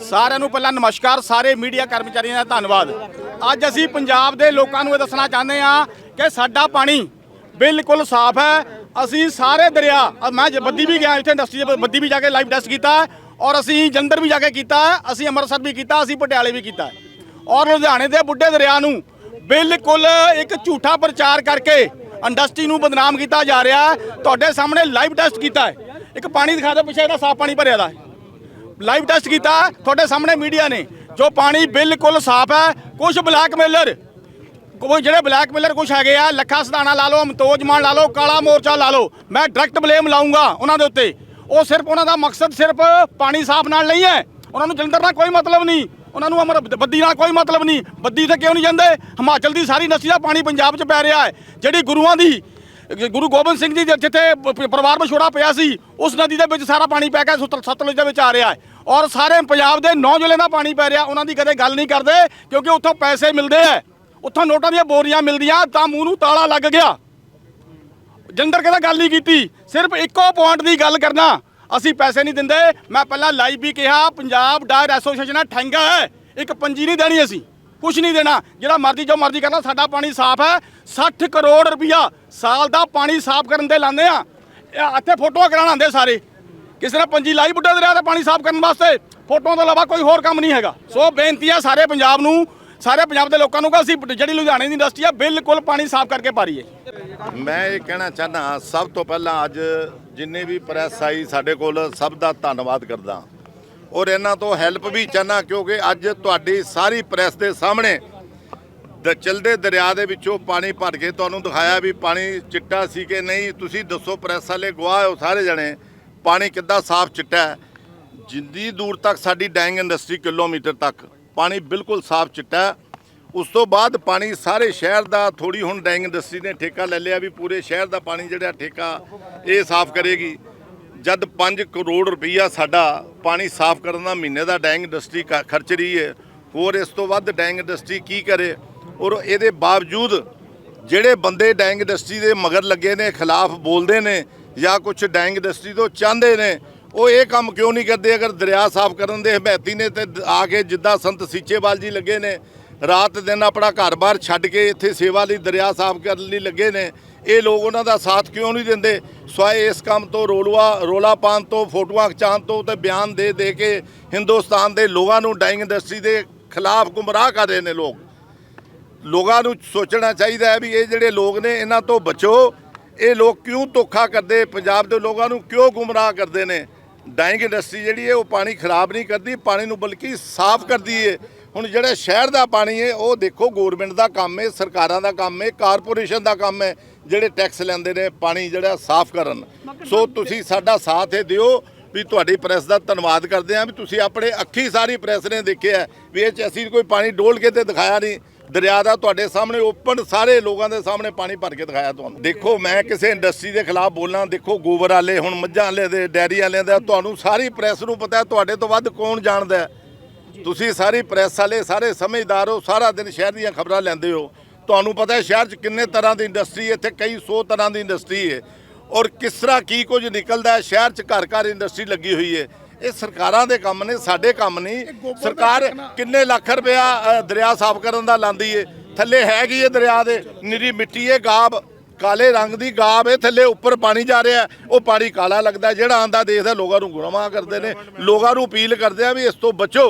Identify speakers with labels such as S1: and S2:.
S1: ਸਾਰਿਆਂ ਨੂੰ ਪਹਿਲਾਂ ਨਮਸਕਾਰ, ਸਾਰੇ ਮੀਡੀਆ ਕਰਮਚਾਰੀਆਂ ਦਾ ਧੰਨਵਾਦ। ਅੱਜ ਅਸੀਂ ਪੰਜਾਬ ਦੇ ਲੋਕਾਂ ਨੂੰ ਇਹ ਦੱਸਣਾ ਚਾਹੁੰਦੇ ਹਾਂ ਕਿ ਸਾਡਾ ਪਾਣੀ ਬਿਲਕੁਲ ਸਾਫ਼ ਹੈ। ਅਸੀਂ ਸਾਰੇ ਦਰਿਆ ਮੈਂ ਜ- ਬੱਦੀ ਵੀ ਗਿਆ, ਇੱਥੇ ਇੰਡਸਟਰੀ ਦੇ ਬੱਦੀ ਵੀ ਜਾ ਕੇ ਲਾਈਵ ਟੈਸਟ ਕੀਤਾ ਔਰ ਅਸੀਂ ਜਲੰਧਰ ਵੀ ਜਾ ਕੇ ਕੀਤਾ, ਅਸੀਂ ਅੰਮ੍ਰਿਤਸਰ ਵੀ ਕੀਤਾ, ਅਸੀਂ ਪਟਿਆਲੇ ਵੀ ਕੀਤਾ। ਔਰ ਲੁਧਿਆਣੇ ਦੇ ਬੁੱਢੇ ਦਰਿਆ ਨੂੰ ਬਿਲਕੁਲ ਇੱਕ ਝੂਠਾ ਪ੍ਰਚਾਰ ਕਰਕੇ ਇੰਡਸਟਰੀ ਨੂੰ ਬਦਨਾਮ ਕੀਤਾ ਜਾ ਰਿਹਾ ਤੁਹਾਡੇ ਸਾਹਮਣੇ ਲਾਈਵ ਟੈਸਟ ਕੀਤਾ ਇੱਕ ਪਾਣੀ ਦਿਖਾ ਦਿਓ ਪਿੱਛੇ, ਇਹਦਾ ਸਾਫ਼ ਪਾਣੀ ਭਰਿਆ ਦਾ ਲਾਈਵ ਟੈਸਟ ਕੀਤਾ ਤੁਹਾਡੇ ਸਾਹਮਣੇ ਮੀਡੀਆ ਨੇ, ਜੋ ਪਾਣੀ ਬਿਲਕੁਲ ਸਾਫ਼ ਹੈ ਕੁਝ ਬਲੈਕਮੇਲਰ ਕੋਈ ਜਿਹੜੇ ਬਲੈਕ ਮੇਲਰ ਕੁਝ ਹੈਗੇ ਆ, ਲੱਖਾ ਸਦਾਣਾ ਲਾ ਲਓ, ਅਮਤੋਜ ਮਾਨ ਲਾ ਲਓ, ਕਾਲਾ ਮੋਰਚਾ ਲਾ ਲਓ, ਮੈਂ ਡਾਇਰੈਕਟ ਬਲੇਮ ਲਾਉਂਗਾ ਉਹਨਾਂ ਦੇ ਉੱਤੇ। ਉਹ ਸਿਰਫ ਉਹਨਾਂ ਦਾ ਮਕਸਦ ਸਿਰਫ ਪਾਣੀ ਸਾਫ਼ ਨਾਲ ਨਹੀਂ ਹੈ। ਉਹਨਾਂ ਨੂੰ ਜਲੰਧਰ ਨਾਲ ਕੋਈ ਮਤਲਬ ਨਹੀਂ। ਉਹਨਾਂ ਨੂੰ ਅਮਰ ਬੱਦੀ ਨਾਲ ਕੋਈ ਮਤਲਬ ਨਹੀਂ। ਬੱਦੀ ਤੇ ਕਿਉਂ ਨਹੀਂ ਜਾਂਦੇ? ਹਿਮਾਚਲ ਦੀ ਸਾਰੀ ਨਸੀ ਦਾ ਪਾਣੀ ਪੰਜਾਬ 'ਚ ਪੈ ਰਿਹਾ ਹੈ। ਜਿਹੜੀ ਗੁਰੂਆਂ ਦੀ ਗੁਰੂ ਗੋਬਿੰਦ ਸਿੰਘ ਜੀ ਦੇ ਜਿੱਥੇ ਪ- ਪਰਿਵਾਰ ਵਿਛੋੜਾ ਪਿਆ ਸੀ, ਉਸ ਨਦੀ ਦੇ ਵਿੱਚ ਸਾਰਾ ਪਾਣੀ ਪੈ ਕੇ ਸੁਤਲ ਸਤਲੁਜ ਦੇ ਵਿੱਚ ਆ ਰਿਹਾ ਹੈ। ਔਰ ਸਾਰੇ ਪੰਜਾਬ ਦੇ ਨੌ ਜ਼ਿਲ੍ਹੇ ਦਾ ਪਾਣੀ ਪੈ ਰਿਹਾ, ਉਹਨਾਂ ਦੀ ਕਦੇ ਗੱਲ ਨਹੀਂ ਕਰਦੇ, ਕਿਉਂਕਿ ਉੱਥੋਂ ਪੈਸੇ ਮਿਲਦੇ ਆ ਉੱਥੋਂ ਨੋਟਾਂ ਦੀਆਂ ਬੋਰੀਆਂ ਮਿਲਦੀਆਂ, ਤਾਂ ਮੂੰਹ ਨੂੰ ਤਾਲਾ ਲੱਗ ਗਿਆ। ਜੰਦਰ ਕਹਿੰਦਾ ਗੱਲ ਨਹੀਂ ਕੀਤੀ, ਸਿਰਫ ਇੱਕੋ ਪੁਆਇੰਟ ਦੀ ਗੱਲ ਕਰਨਾ। ਅਸੀਂ ਪੈਸੇ ਨਹੀਂ ਦਿੰਦੇ, ਮੈਂ ਪਹਿਲਾਂ ਲਾਈਵ ਵੀ ਕਿਹਾ, ਪੰਜਾਬ ਡਾਇਰ ਐਸੋਸੀਏਸ਼ਨ ਹੈ, ਠੰਗਾ ਹੈ, ਇੱਕ ਪੰਜੀ ਨਹੀਂ ਦੇਣੀ ਅਸੀਂ। ਕੁਝ ਨਹੀਂ ਦੇਣਾ। ਜਿਹੜਾ ਮਰਜ਼ੀ ਜੋ ਮਰਜ਼ੀ ਕਰਨਾ, ਸਾਡਾ ਪਾਣੀ ਸਾਫ਼ ਹੈ। 60 ਕਰੋੜ ਰੁਪਇਆ ਸਾਲ ਦਾ ਪਾਣੀ ਸਾਫ਼ ਕਰਨ ਦੇ ਲਾਉਂਦੇ ਆ। ਇੱਥੇ ਫੋਟੋਆਂ ਕਰਾਉਣ ਆਉਂਦੇ ਸਾਰੇ। ਕਿਸੇ ਨੇ ਪੰਜੀ ਲਾਈ ਬੁੱਢਾ ਦਰਿਆ ਦਾ ਪਾਣੀ ਸਾਫ਼ ਕਰਨ ਵਾਸਤੇ। ਫੋਟੋਆਂ ਤੋਂ ਇਲਾਵਾ ਕੋਈ ਹੋਰ ਕੰਮ ਨਹੀਂ ਹੈਗਾ। ਸੋ ਬੇਨਤੀ ਹੈ ਸਾਰੇ ਪੰਜਾਬ ਨੂੰ, ਸਾਰੇ ਪੰਜਾਬ ਦੇ ਲੋਕਾਂ ਨੂੰ ਕਿ ਅਸੀਂ ਜਿਹੜੀ ਲੁਧਿਆਣੇ ਦੀ ਇੰਡਸਟਰੀ ਆ, ਬਿਲਕੁਲ ਪਾਣੀ ਸਾਫ਼ ਕਰਕੇ ਪਾ ਰਹੀਏ
S2: ਮੈਂ ਇਹ ਕਹਿਣਾ ਚਾਹਨਾ ਸਭ ਤੋਂ ਪਹਿਲਾਂ ਅੱਜ ਜਿੰਨੇ ਵੀ ਪ੍ਰੈਸ ਆਈ ਸਾਡੇ ਕੋਲ, ਸਭ ਦਾ ਧੰਨਵਾਦ ਕਰਦਾ ਔਰ ਇਹਨਾਂ ਤੋਂ ਹੈਲਪ ਵੀ ਚਾਹਨਾ ਕਿਉਂਕਿ ਅੱਜ ਤੁਹਾਡੀ ਸਾਰੀ ਪ੍ਰੈਸ ਦੇ ਸਾਹਮਣੇ ਦ ਚਲਦੇ ਦਰਿਆ ਦੇ ਵਿੱਚੋਂ ਪਾਣੀ ਭਰ ਕੇ ਤੁਹਾਨੂੰ ਦਿਖਾਇਆ ਵੀ ਪਾਣੀ ਚਿੱਟਾ ਸੀ ਕਿ ਨਹੀਂ। ਤੁਸੀਂ ਦੱਸੋ ਪ੍ਰੈਸ ਵਾਲੇ ਗਵਾਹ ਹੋ ਸਾਰੇ ਜਣੇ, ਪਾਣੀ ਕਿੱਦਾਂ ਸਾਫ਼ ਚਿੱਟਾ ਹੈ? ਜਿੰਨੀ ਦੂਰ ਤੱਕ ਸਾਡੀ ਡੈਂਗ ਇੰਡਸਟਰੀ ਕਿਲੋਮੀਟਰ ਤੱਕ ਪਾਣੀ ਬਿਲਕੁਲ ਸਾਫ਼ ਚਿੱਟਾ ਉਸ ਤੋਂ ਬਾਅਦ ਪਾਣੀ ਸਾਰੇ ਸ਼ਹਿਰ ਦਾ ਥੋੜੀ ਹੁਣ ਡੈਂਗ ਇੰਡਸਟਰੀ ਨੇ ਠੇਕਾ ਲੈ ਲਿਆ ਵੀ ਪੂਰੇ ਸ਼ਹਿਰ ਦਾ ਪਾਣੀ ਜਿਹੜਾ ਠੇਕਾ ਇਹ ਸਾਫ਼ ਕਰੇਗੀ। ਜਦ 5 ਕਰੋੜ ਰੁਪਈਆ ਸਾਡਾ ਪਾਣੀ ਸਾਫ਼ ਕਰਨ ਦਾ ਮਹੀਨੇ ਦਾ ਡੈਂਗ ਇੰਡਸਟਰੀ ਕ- ਖਰਚ ਰਹੀ ਹੈ ਹੋਰ ਇਸ ਤੋਂ ਵੱਧ ਡੈਂਗ ਇੰਡਸਟਰੀ ਕੀ ਕਰੇ? ਔਰ ਇਹਦੇ ਬਾਵਜੂਦ ਜਿਹੜੇ ਬੰਦੇ ਡੈਂਗ ਇੰਡਸਟਰੀ ਦੇ ਮਗਰ ਲੱਗੇ ਨੇ, ਖਿਲਾਫ ਬੋਲਦੇ ਨੇ ਜਾਂ ਕੁਝ ਡੈਂਗ ਇੰਡਸਟਰੀ ਤੋਂ ਚਾਹੁੰਦੇ ਨੇ, ਉਹ ਇਹ ਕੰਮ ਕਿਉਂ ਨਹੀਂ ਕਰਦੇ? ਅਗਰ ਦਰਿਆ ਸਾਫ਼ ਕਰਨ ਦੇ ਹਮਾਇਤੀ ਨੇ ਤੇ ਆ ਕੇ ਜਿੱਦਾਂ ਸੰਤ ਸੀਚੇਵਾਲ ਜੀ ਲੱਗੇ ਨੇ, ਰਾਤ ਦਿਨ ਆਪਣਾ ਘਰ-ਬਾਰ ਛੱਡ ਕੇ ਇੱਥੇ ਸੇਵਾ ਲਈ ਦਰਿਆ ਸਾਫ਼ ਕਰਨ ਲਈ ਲੱਗੇ ਨੇ ਇਹ ਲੋਕ ਉਹਨਾਂ ਦਾ ਸਾਥ ਕਿਉਂ ਨਹੀਂ ਦਿੰਦੇ? ਸਵਾਏ ਇਸ ਕੰਮ ਤੋਂ ਰੋਲਵਾ ਰੋਲਾ ਪਾਉਣ ਤੋਂ, ਫੋਟੋਆਂ ਖਿਚਾਉਣ ਤੋਂ ਤੇ ਬਿਆਨ ਦੇ ਦੇ ਕੇ ਹਿੰਦੁਸਤਾਨ ਦੇ ਲੋਕਾਂ ਨੂੰ ਡਾਈਂਗ ਇੰਡਸਟਰੀ ਦੇ ਖਿਲਾਫ ਗੁੰਮਰਾਹ ਕਰ ਰਹੇ ਨੇ ਲੋਕ। ਲੋਕਾਂ ਨੂੰ ਸੋਚਣਾ ਚਾਹੀਦਾ ਹੈ ਵੀ ਇਹ ਜਿਹੜੇ ਲੋਕ ਨੇ, ਇਹਨਾਂ ਤੋਂ ਬਚੋ। ਇਹ ਲੋਕ ਕਿਉਂ ਧੋਖਾ ਕਰਦੇ? ਪੰਜਾਬ ਦੇ ਲੋਕਾਂ ਨੂੰ ਕਿਉਂ ਗੁੰਮਰਾਹ ਕਰਦੇ ਨੇ? ਡਾਈਂਗ ਇੰਡਸਟਰੀ ਜਿਹੜੀ ਹੈ, ਉਹ ਪਾਣੀ ਖਰਾਬ ਨਹੀਂ ਕਰਦੀ, ਪਾਣੀ ਨੂੰ ਬਲਕਿ ਸਾਫ਼ ਕਰਦੀ ਹੈ। ਹੁਣ ਜਿਹੜਾ ਸ਼ਹਿਰ ਦਾ ਪਾਣੀ ਹੈ ਉਹ ਦੇਖੋ ਗਵਰਨਮੈਂਟ ਦਾ ਕੰਮ ਹੈ ਸਰਕਾਰਾਂ ਦਾ ਕੰਮ ਹੈ ਕਾਰਪੋਰੇਸ਼ਨ ਦਾ ਕੰਮ ਹੈ ਜਿਹੜੇ ਟੈਕਸ ਲੈਂਦੇ ਨੇ ਪਾਣੀ ਜਿਹੜਾ ਸਾਫ਼ ਕਰਨ। ਸੋ ਤੁਸੀਂ ਸਾਡਾ ਸਾਥ ਇਹ ਦਿਓ ਵੀ ਤੁਹਾਡੀ ਪ੍ਰੈਸ ਦਾ ਧੰਨਵਾਦ ਕਰਦੇ ਹਾਂ ਵੀ ਤੁਸੀਂ ਆਪਣੇ ਅੱਖੀ ਸਾਰੀ ਪ੍ਰੈਸ ਨੇ ਦੇਖਿਆ ਵੀ ਇਹ ਚ ਅਸੀਂ ਕੋਈ ਪਾਣੀ ਡੋਲ ਕੇ ਤੇ ਦਿਖਾਇਆ ਨਹੀਂ। ਦਰਿਆ ਦਾ ਤੁਹਾਡੇ ਸਾਹਮਣੇ ਓਪਨ ਸਾਰੇ ਲੋਕਾਂ ਦੇ ਸਾਹਮਣੇ ਪਾਣੀ ਭਰ ਕੇ ਦਿਖਾਇਆ ਤੁਹਾਨੂੰ। ਦੇਖੋ ਮੈਂ ਕਿਸੇ ਇੰਡਸਟਰੀ ਦੇ ਖਿਲਾਫ ਬੋਲਣਾ ਦੇਖੋ ਗੋਬਰ ਵਾਲੇ ਹੁਣ ਮੱਝਾਂ ਵਾਲੇ ਦੇ ਡੈਰੀ ਵਾਲਿਆਂ ਦਾ ਤੁਹਾਨੂੰ ਸਾਰੀ ਪ੍ਰੈਸ ਨੂੰ ਪਤਾ ਹੈ ਤੁਹਾਡੇ ਤੋਂ ਵੱਧ ਕੌਣ ਜਾਣਦਾ ਹੈ। ਤੁਸੀਂ ਸਾਰੀ ਪ੍ਰੈਸ ਵਾਲੇ ਸਾਰੇ ਸਮਝਦਾਰ ਹੋ ਸਾਰਾ ਦਿਨ ਸ਼ਹਿਰ ਦੀਆਂ ਖਬਰਾਂ ਲੈਂਦੇ ਹੋ। ਤੁਹਾਨੂੰ ਪਤਾ ਹੈ ਸ਼ਹਿਰ 'ਚ ਕਿੰਨੇ ਤਰ੍ਹਾਂ ਦੀ ਇੰਡਸਟਰੀ ਹੈ ਇੱਥੇ ਕਈ ਸੌ ਤਰ੍ਹਾਂ ਦੀ ਇੰਡਸਟਰੀ ਹੈ। ਔਰ ਕਿਸ ਤਰ੍ਹਾਂ ਕੀ ਕੁਝ ਨਿਕਲਦਾ ਹੈ ਸ਼ਹਿਰ 'ਚ ਘਰ ਘਰ ਇੰਡਸਟਰੀ ਲੱਗੀ ਹੋਈ ਹੈ। ਇਹ ਸਰਕਾਰਾਂ ਦੇ ਕੰਮ ਨੇ ਸਾਡੇ ਕੰਮ ਨਹੀਂ। ਸਰਕਾਰ ਕਿੰਨੇ ਲੱਖ ਰੁਪਇਆ ਦਰਿਆ ਸਾਫ਼ ਕਰਨ ਦਾ ਲਾਂਦੀ ਏ ਥੱਲੇ ਹੈਗੀ ਏ ਦਰਿਆ ਦੇ ਨਿਰੀ ਮਿੱਟੀ ਏ ਗਾਬ ਕਾਲੇ ਰੰਗ ਦੀ ਗਾਬ ਏ ਥੱਲੇ ਉੱਪਰ ਪਾਣੀ ਜਾ ਰਿਹਾ ਉਹ ਪਾਣੀ ਕਾਲਾ ਲੱਗਦਾ। ਜਿਹੜਾ ਆਂਦਾ ਦੇਖਦਾ ਲੋਕਾਂ ਨੂੰ ਗੁਨਾਹ ਕਰਦੇ ਨੇ ਲੋਕਾਂ ਨੂੰ ਅਪੀਲ ਕਰਦੇ ਆ ਵੀ ਇਸ ਤੋਂ ਬਚੋ।